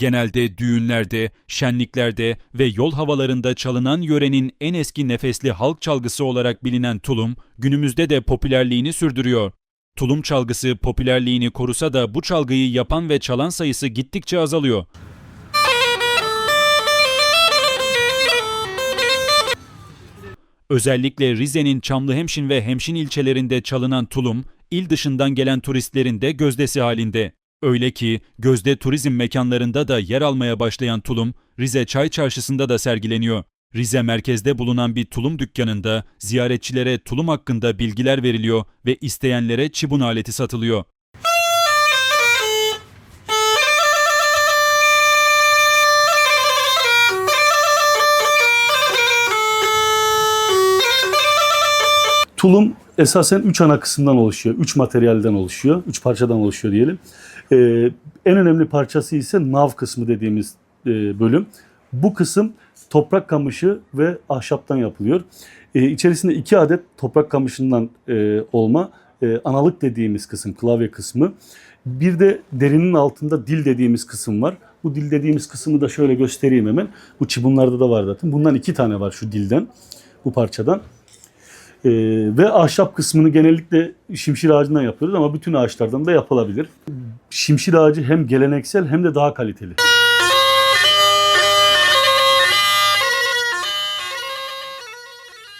Genelde düğünlerde, şenliklerde ve yol havalarında çalınan yörenin en eski nefesli halk çalgısı olarak bilinen tulum, günümüzde de popülerliğini sürdürüyor. Tulum çalgısı popülerliğini korusa da bu çalgıyı yapan ve çalan sayısı gittikçe azalıyor. Özellikle Rize'nin Çamlıhemşin ve Hemşin ilçelerinde çalınan tulum, il dışından gelen turistlerin de gözdesi halinde. Öyle ki gözde turizm mekanlarında da yer almaya başlayan tulum, Rize Çay Çarşısı'nda da sergileniyor. Rize merkezde bulunan bir tulum dükkanında ziyaretçilere tulum hakkında bilgiler veriliyor ve isteyenlere çibun aleti satılıyor. Tulum esasen üç ana kısımdan oluşuyor. Üç materyalden oluşuyor. Üç parçadan oluşuyor diyelim. Ee, en önemli parçası ise nav kısmı dediğimiz e, bölüm. Bu kısım toprak kamışı ve ahşaptan yapılıyor. Ee, içerisinde iki adet toprak kamışından e, olma e, analık dediğimiz kısım, klavye kısmı. Bir de derinin altında dil dediğimiz kısım var. Bu dil dediğimiz kısmı da şöyle göstereyim hemen. Bu çibunlarda da var zaten. Bundan iki tane var şu dilden, bu parçadan. Ee, ve ahşap kısmını genellikle şimşir ağacından yapıyoruz ama bütün ağaçlardan da yapılabilir. Şimşir ağacı hem geleneksel hem de daha kaliteli.